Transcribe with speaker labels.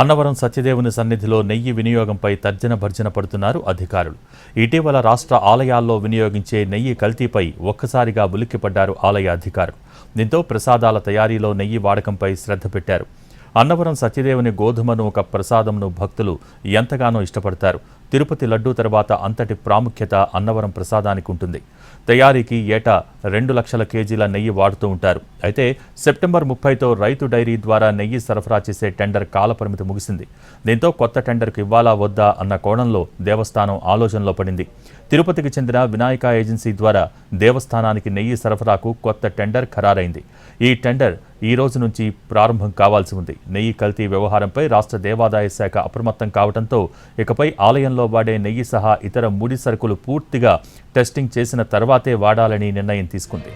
Speaker 1: అన్నవరం సత్యదేవుని సన్నిధిలో నెయ్యి వినియోగంపై తర్జన భర్జన పడుతున్నారు అధికారులు. ఇటీవల రాష్ట్ర ఆలయాల్లో వినియోగించే నెయ్యి కల్తీపై ఒక్కసారిగా ఉలిక్కిపడ్డారు ఆలయ అధికారులు. దీంతో ప్రసాదాల తయారీలో నెయ్యి వాడకంపై శ్రద్ధ పెట్టారు. అన్నవరం సత్యదేవుని గోధుమను ఒక ప్రసాదంను భక్తులు ఎంతగానో ఇష్టపడతారు. తిరుపతి లడ్డూ తర్వాత అంతటి ప్రాముఖ్యత అన్నవరం ప్రసాదానికి ఉంటుంది. తయారీకి ఏటా రెండు లక్షల కేజీల నెయ్యి వాడుతూ ఉంటారు. అయితే సెప్టెంబర్ ముప్పైతో రైతు డైరీ ద్వారా నెయ్యి సరఫరా చేసే టెండర్ కాలపరిమితి ముగిసింది. దీంతో కొత్త టెండర్కు ఇవ్వాలా వద్దా అన్న కోణంలో దేవస్థానం ఆలోచనలో పడింది. తిరుపతికి చెందిన వినాయక ఏజెన్సీ ద్వారా దేవస్థానానికి నెయ్యి సరఫరాకు కొత్త టెండర్ ఖరారైంది. ఈ టెండర్ ఈ రోజు నుంచి ప్రారంభం కావాల్సి ఉంది. నెయ్యి కల్తీ వ్యవహారంపై రాష్ట్ర దేవాదాయ శాఖ అప్రమత్తం కావడంతో ఇకపై ఆలయంలో వాడే నెయ్యి సహా ఇతర ముడి సరుకులు పూర్తిగా టెస్టింగ్ చేసిన తర్వాతే వాడాలని నిర్ణయం తీసుకుంది.